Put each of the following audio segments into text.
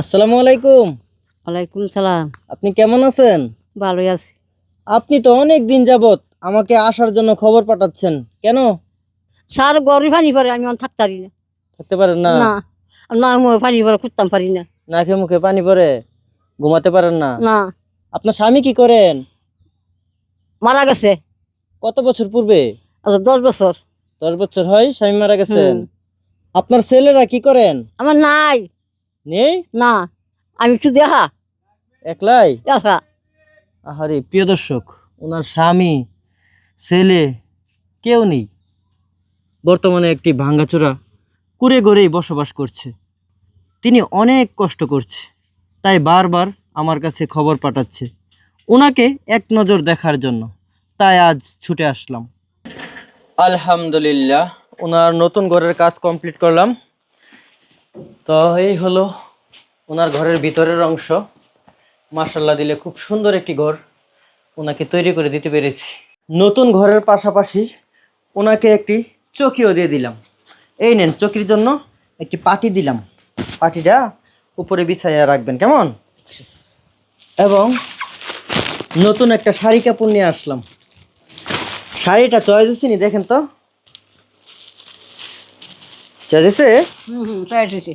আসসালামু আলাইকুম। ওয়ালাইকুম সালাম। আপনি কেমন আছেন? ভালোই আছি। আপনি তো অনেক দিন যাবত আমাকে আসার জন্য খবর পাঠাচ্ছেন। কেন? সার গরু পানি পরে আমি অন থাকতে পারি না। থাকতে পারেন না? না। না আমি পানি পরে খুঁজতাম পারি না। নাকে মুখে পানি পড়ে ঘুমাতে পারেন না? না। আপনার স্বামী কি করেন? মারা গেছে। কত বছর পূর্বে? আচ্ছা দশ বছর। দশ বছর হয় স্বামী মারা গেছেন। আপনার ছেলেরা কি করেন? আমার নাই। নেই? না আমি শুধু দেখা। একলাই? দেখা। আহারে প্রিয় দর্শক ওনার স্বামী ছেলে কেউ নেই। বর্তমানে একটি ভাঙ্গাচোরা কুড়ে ঘরেই বসবাস করছে। তিনি অনেক কষ্ট করছে তাই বারবার আমার কাছে খবর পাঠাচ্ছে। ওনাকে এক নজর দেখার জন্য তাই আজ ছুটে আসলাম। আলহামদুলিল্লাহ ওনার নতুন ঘরের কাজ কমপ্লিট করলাম। তো এই হলো ওনার ঘরের ভিতরের অংশ। মার্শাল্লাহ দিলে খুব সুন্দর একটি ঘর ওনাকে তৈরি করে দিতে পেরেছি। নতুন ঘরের পাশাপাশি ওনাকে একটি চকিও দিয়ে দিলাম। এই নেন, চকির জন্য একটি পাটি দিলাম। পাটিটা উপরে বিছাইয়া রাখবেন, কেমন? এবং নতুন একটা শাড়ি কাপড় নিয়ে আসলাম। শাড়িটা চয়েস হয়েছে দেখেন তো? চয়েস হুম হুম সাইড হয়েছে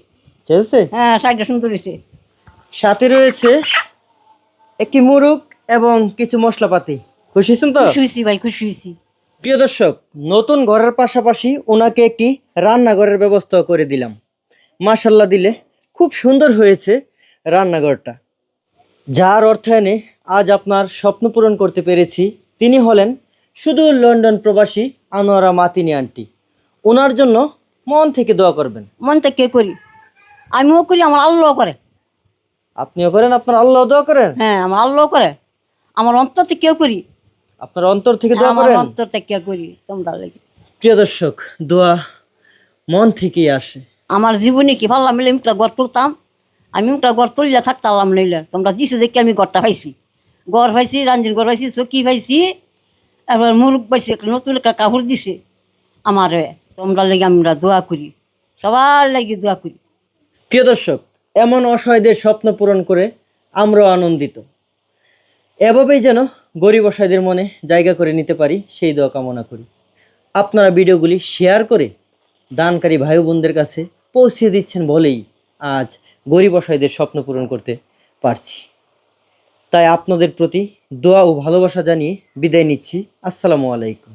হ্যাঁ সাইডটা সুন্দর হয়েছে সাথে রয়েছে একটি মুরগ এবং কিছু মশলাপাতি। খুশি হয়েছেন তো? খুশি হয়েছি ভাই খুশি হয়েছি প্রিয় দর্শক নতুন ঘরের পাশাপাশি ওনাকে একটি রান্নাঘরের ব্যবস্থা করে দিলাম। মাশাল্লাহ দিলে খুব সুন্দর হয়েছে রান্নাঘরটা। যার অর্থায়নে আজ আপনার স্বপ্ন পূরণ করতে পেরেছি। তিনি হলেন শুধু লন্ডন প্রবাসী আনোয়ারা মাতিনি আন্টি। ওনার জন্য মন থেকে দোয়া করবেন। মন থেকে করি। আমিও করি আমার আল্লাহ করে। আপনিও করেন আপনার আল্লাহ দোয়া করেন? হ্যাঁ আমার আল্লাহ করে। আমার অন্তর থেকেও করি। আপনার অন্তর থেকে দোয়া আমার করেন? অন্তর থেকে কেউ করি তোমরা লাগে প্রিয় দর্শক দোয়া মন থেকেই আসে। আমার জীবনে কি ভালো আমি একটা ঘর তুলতাম। আমি একটা ঘর তুললে থাকতাম নইলে। তোমরা দিছে দেখি আমি ঘরটা পাইছি। গড় পাইছি রাঞ্জির গড় পাইছি চকি পাইছি এবার মুরগ পাইছি একটা নতুন একটা কাপড় দিছে। আমার তোমরা লেগে আমরা দোয়া করি। সবার লাগে দোয়া করি। প্রিয় দর্শক, এমন অসহায়দের স্বপ্ন পূরণ করে আমরাও আনন্দিত। এভাবেই যেন গরিব অসহায়দের মনে জায়গা করে নিতে পারি, সেই দোয়া কামনা করি। আপনারা ভিডিওগুলি শেয়ার করে দানকারী ভাই বোনদের কাছে পৌঁছে দিচ্ছেন বলেই আজ গরিব অসহায়দের স্বপ্ন পূরণ করতে পারছি। তাই আপনাদের প্রতি দোয়া ও ভালোবাসা জানিয়ে বিদায় নিচ্ছি। আসসালামু আলাইকুম।